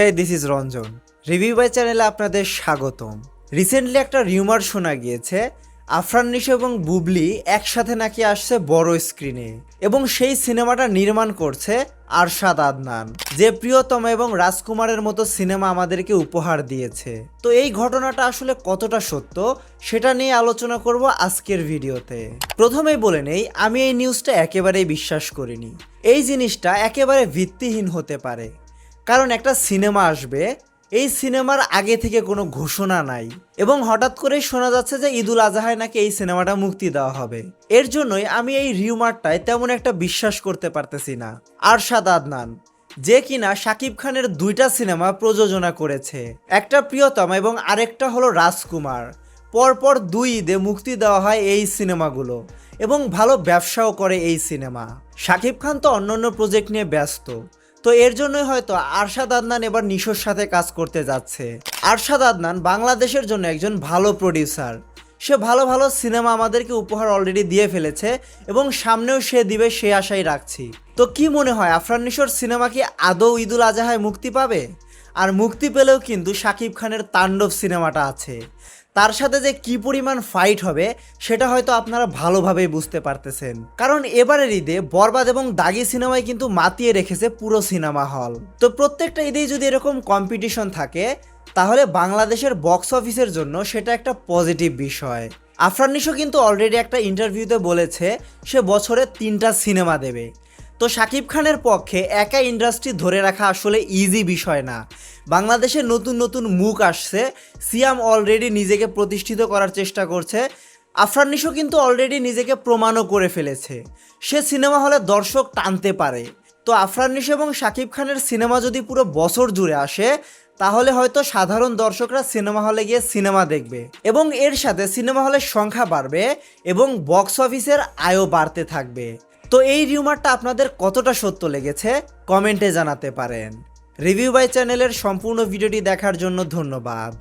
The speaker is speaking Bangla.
Hey this is Ranjan review by চ্যানেলে আপনাদের স্বাগতম। রিসেন্টলি একটা রিউমার শোনা গিয়েছে, আফরান নিশো এবং বুবলি একসাথে নাকি আসছে বড় স্ক্রিনে এবং সেই সিনেমাটা নির্মাণ করছে আরশাদ আদনান, যে প্রিয়তম এবং রাজকুমারের মতো সিনেমা আমাদেরকে উপহার দিয়েছে। তো এই ঘটনাটা আসলে কতটা সত্য, সেটা নিয়ে আলোচনা করব আজকের ভিডিওতে। প্রথমেই বলে নেই, আমি এই নিউজটা একেবারেই বিশ্বাস করিনি। এই জিনিসটা একেবারে ভিত্তিহীন হতে পারে। কারণ একটা সিনেমা আসবে, এই সিনেমার আগে থেকে কোনো ঘোষণা নাই এবং হঠাৎ করেই শোনা যাচ্ছে যে ঈদুল আজহায় নাকি এই সিনেমাটা মুক্তি দেওয়া হবে। এর জন্যই আমি এই রিউমারটায় তেমন একটা বিশ্বাস করতে পারতেছি না। আরশাদ আদনান, যে কিনা শাকিব খানের দুইটা সিনেমা প্রযোজনা করেছে, একটা প্রিয়তম এবং আরেকটা হলো রাজকুমার। পরপর দুই ঈদে মুক্তি দেওয়া হয় এই সিনেমাগুলো এবং ভালো ব্যবসাও করে এই সিনেমা। শাকিব খান তো অন্যান্য প্রজেক্ট নিয়ে ব্যস্ত তো এর জন্যই হয়তো আরশাদ আদনান এবার নিশোর সাথে কাজ করতে যাচ্ছে। আরশাদ আদনান বাংলাদেশের জন্য একজন ভালো প্রডিউসার সে ভালো ভালো সিনেমা আমাদেরকে উপহার অলরেডি দিয়ে ফেলেছে এবং সামনেও সে দিবে সে আশাই রাখছি। তো কি মনে হয়, আফরান নিশোর সিনেমা কি আদৌ ঈদুল আজাহায় মুক্তি পাবে? আর মুক্তি পেলেও কিন্তু শাকিব খানের তাণ্ডব সিনেমাটা আছে। তার সাথে যে কি পরিমাণ ফাইট হবে, সেটা হয়তো আপনারা ভালোভাবেই বুঝতে পারতেছেন। কারণ এবারের ঈদে বরবাদ এবং দাগি সিনেমায় কিন্তু মাতিয়ে রেখেছে পুরো সিনেমা হল। তো প্রত্যেকটা ঈদেই যদি এরকম কম্পিটিশন থাকে, তাহলে বাংলাদেশের বক্স অফিসের জন্য সেটা একটা পজিটিভ বিষয়। আফরান কিন্তু অলরেডি একটা ইন্টারভিউতে বলেছে, সে বছরে তিনটা সিনেমা দেবে। তো শাকিব খানের পক্ষে একা ইন্ডাস্ট্রি ধরে রাখা আসলে ইজি বিষয় না। বাংলাদেশে নতুন নতুন মুখ আসছে, সিয়াম অলরেডি নিজেকে প্রতিষ্ঠিত করার চেষ্টা করছে, আফরান নিশো কিন্তু অলরেডি নিজেকে প্রমাণও করে ফেলেছে। সে সিনেমা হলে দর্শক টানতে পারে। তো আফরান নিশো এবং শাকিব খানের সিনেমা যদি পুরো বছর জুড়ে আসে, তাহলে হয়তো সাধারণ দর্শকরা সিনেমা হলে গিয়ে সিনেমা দেখবে। এবং এর সাথে সিনেমা হলের সংখ্যা বাড়বে এবং বক্স অফিসের আয়ও বাড়তে থাকবে। তো এই রিউমারটা আপনাদের কতটা সত্য লেগেছে? কমেন্টে জানাতে পারেন। রিভিউ বাই চ্যানেলের সম্পূর্ণ ভিডিওটি দেখার জন্য ধন্যবাদ।